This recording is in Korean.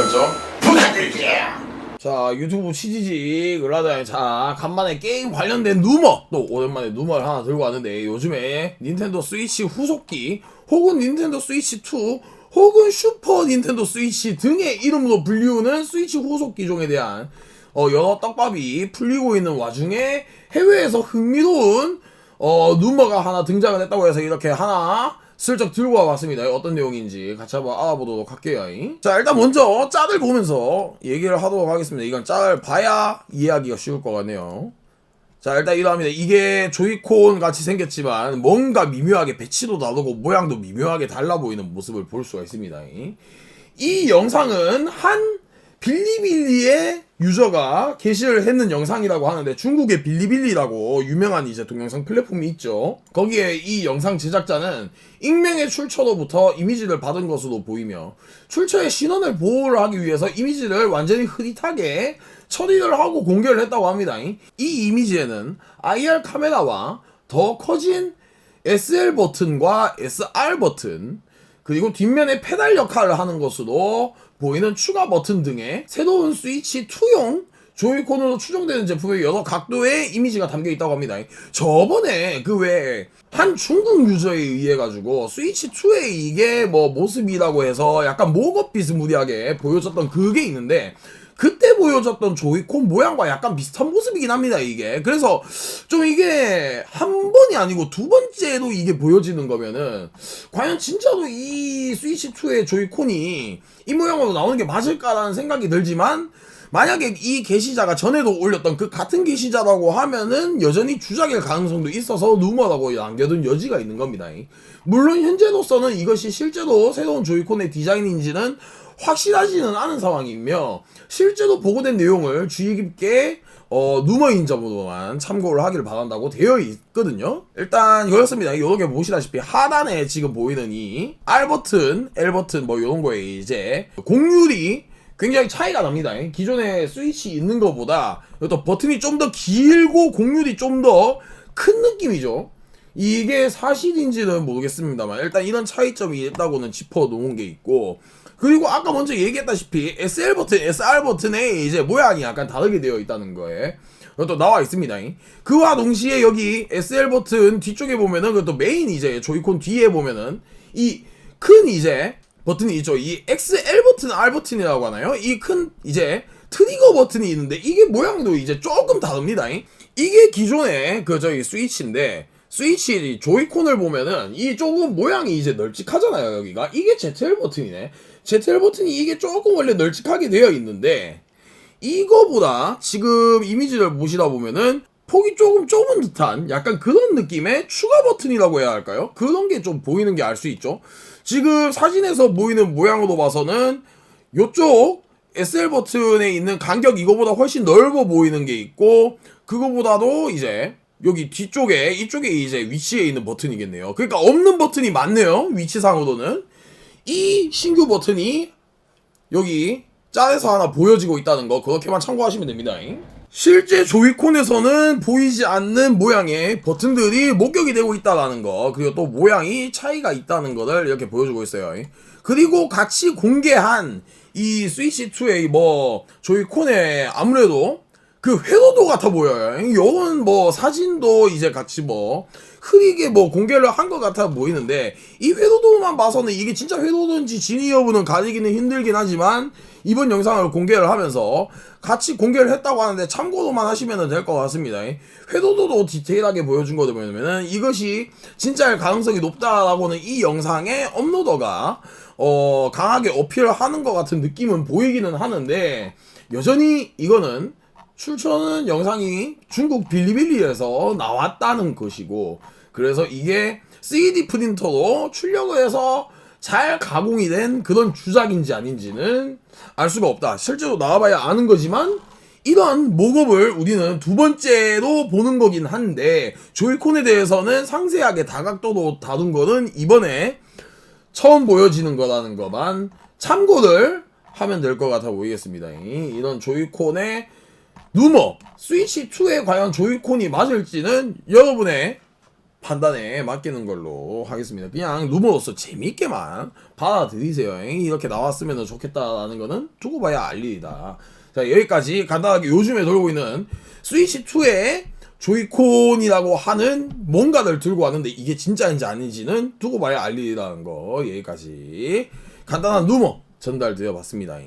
설정 부탁드릴게요. 자 유튜브 치지직 을라다니 자 간만에 게임 관련된 누머 또 오랜만에 누머를 하나 들고 왔는데 요즘에 닌텐도 스위치 후속기 혹은 닌텐도 스위치 2 혹은 슈퍼 닌텐도 스위치 등의 이름으로 불리우는 스위치 후속 기종에 대한 어, 여러 떡밥이 풀리고 있는 와중에 해외에서 흥미로운 어, 누머가 하나 등장을 했다고 해서 이렇게 하나 슬쩍 들고 와봤습니다. 어떤 내용인지 같이 한번 알아보도록 할게요. 자, 일단 먼저 짤을 보면서 얘기를 하도록 하겠습니다. 이건 짤을 봐야 이해하기가 쉬울 것 같네요. 자, 일단 이러합니다. 이게 조이콘 같이 생겼지만 뭔가 미묘하게 배치도 다르고 모양도 미묘하게 달라 보이는 모습을 볼 수가 있습니다. 이 영상은 한 빌리빌리의 유저가 게시를 했는 영상이라고 하는데 중국의 빌리빌리라고 유명한 이제 동영상 플랫폼이 있죠. 거기에 이 영상 제작자는 익명의 출처로부터 이미지를 받은 것으로 보이며 출처의 신원을 보호를 하기 위해서 이미지를 완전히 흐릿하게 처리를 하고 공개를 했다고 합니다. 이 이미지에는 IR 카메라와 더 커진 SL 버튼과 SR 버튼 그리고 뒷면에 페달 역할을 하는 것으로 보이는 추가 버튼 등의 새로운 스위치 2용 조이콘으로 추정되는 제품의 여러 각도의 이미지가 담겨 있다고 합니다. 저번에 그 외에 한 중국 유저에 의해 가지고 스위치 2의 이게 뭐 모습이라고 해서 약간 목업 비스무리하게 보여졌던 그게 있는데 그때 보여줬던 조이콘 모양과 약간 비슷한 모습이긴 합니다, 이게. 그래서 좀 이게 한 아니고 두 번째로 이게 보여지는 거면은 과연 진짜로 이 스위치 2의 조이콘이 이 모양으로 나오는 게 맞을까라는 생각이 들지만 만약에 이 게시자가 전에도 올렸던 그 같은 게시자라고 하면은 여전히 주작일 가능성도 있어서 루머라고 남겨둔 여지가 있는 겁니다. 물론 현재로서는 이것이 실제로 새로운 조이콘의 디자인인지는 확실하지는 않은 상황이며 실제로 보고된 내용을 주의 깊게 어, 누머인 점으로만 참고를 하기를 바란다고 되어 있거든요. 일단 이렇습니다. 이렇게 보시다시피 하단에 지금 보이는 이 R 버튼, L 버튼 뭐 이런 거에 이제 공률이 굉장히 차이가 납니다. 기존에 스위치 있는 것보다 또 버튼이 좀 더 길고 공률이 좀 더 큰 느낌이죠. 이게 사실인지는 모르겠습니다만 일단 이런 차이점이 있다고는 짚어 놓은 게 있고 그리고 아까 먼저 얘기했다시피 SL 버튼, SR 버튼의 이제 모양이 약간 다르게 되어 있다는 거에 또 나와 있습니다. 그와 동시에 여기 SL 버튼 뒤쪽에 보면은 그것도 메인 이제 조이콘 뒤에 보면은 이 큰 이제 버튼이 있죠. 이 XL 버튼, R 버튼이라고 하나요? 이 큰 이제 트리거 버튼이 있는데 이게 모양도 이제 조금 다릅니다. 이게 기존의 그 저희 스위치인데 스위치 조이콘을 보면은 이 조금 모양이 이제 널찍하잖아요 여기가 이게 ZL 버튼이네 ZL 버튼이 이게 조금 원래 널찍하게 되어 있는데 이거보다 지금 이미지를 보시다 보면은 폭이 조금 좁은 듯한 약간 그런 느낌의 추가 버튼이라고 해야 할까요? 그런 게 좀 보이는 게 알 수 있죠. 지금 사진에서 보이는 모양으로 봐서는 요쪽 SL 버튼에 있는 간격 이거보다 훨씬 넓어 보이는 게 있고 그거보다도 이제 여기 뒤쪽에 이쪽에 이제 위치에 있는 버튼이겠네요. 그러니까 없는 버튼이 많네요. 위치상으로는 이 신규 버튼이 여기 짤에서 하나 보여지고 있다는 거 그렇게만 참고하시면 됩니다. 실제 조이콘에서는 보이지 않는 모양의 버튼들이 목격이 되고 있다는 거 그리고 또 모양이 차이가 있다는 것을 이렇게 보여주고 있어요. 그리고 같이 공개한 이 스위치 2의 뭐 조이콘에 아무래도 그 회로도 같아 보여요. 요건 뭐 사진도 이제 같이 뭐 흐리게 뭐 공개를 한 것 같아 보이는데 이 회로도만 봐서는 이게 진짜 회로도인지 진위 여부는 가리기는 힘들긴 하지만 이번 영상을 공개를 하면서 같이 공개를 했다고 하는데 참고로만 하시면 될 것 같습니다. 회로도도 디테일하게 보여준 거도 보면은 이것이 진짜일 가능성이 높다라고는 이 영상의 업로더가 어 강하게 어필을 하는 것 같은 느낌은 보이기는 하는데 여전히 이거는 출처는 영상이 중국 빌리빌리에서 나왔다는 것이고 그래서 이게 CD 프린터로 출력을 해서 잘 가공이 된 그런 주작인지 아닌지는 알 수가 없다. 실제로 나와봐야 아는 거지만 이런 목업을 우리는 두 번째로 보는 거긴 한데 조이콘에 대해서는 상세하게 다각도로 다룬 거는 이번에 처음 보여지는 거라는 것만 참고를 하면 될 것 같아 보이겠습니다. 이런 조이콘의 루머 스위치 2에 과연 조이콘이 맞을지는 여러분의 판단에 맡기는 걸로 하겠습니다. 그냥 루머로서 재밌게만 받아들이세요. 이렇게 나왔으면 좋겠다라는 거는 두고 봐야 알 일이다. 자, 여기까지 간단하게 요즘에 돌고 있는 스위치2의 조이콘이라고 하는 뭔가를 들고 왔는데 이게 진짜인지 아닌지는 두고 봐야 알 일이라는 거 여기까지 간단한 루머 전달드려 봤습니다.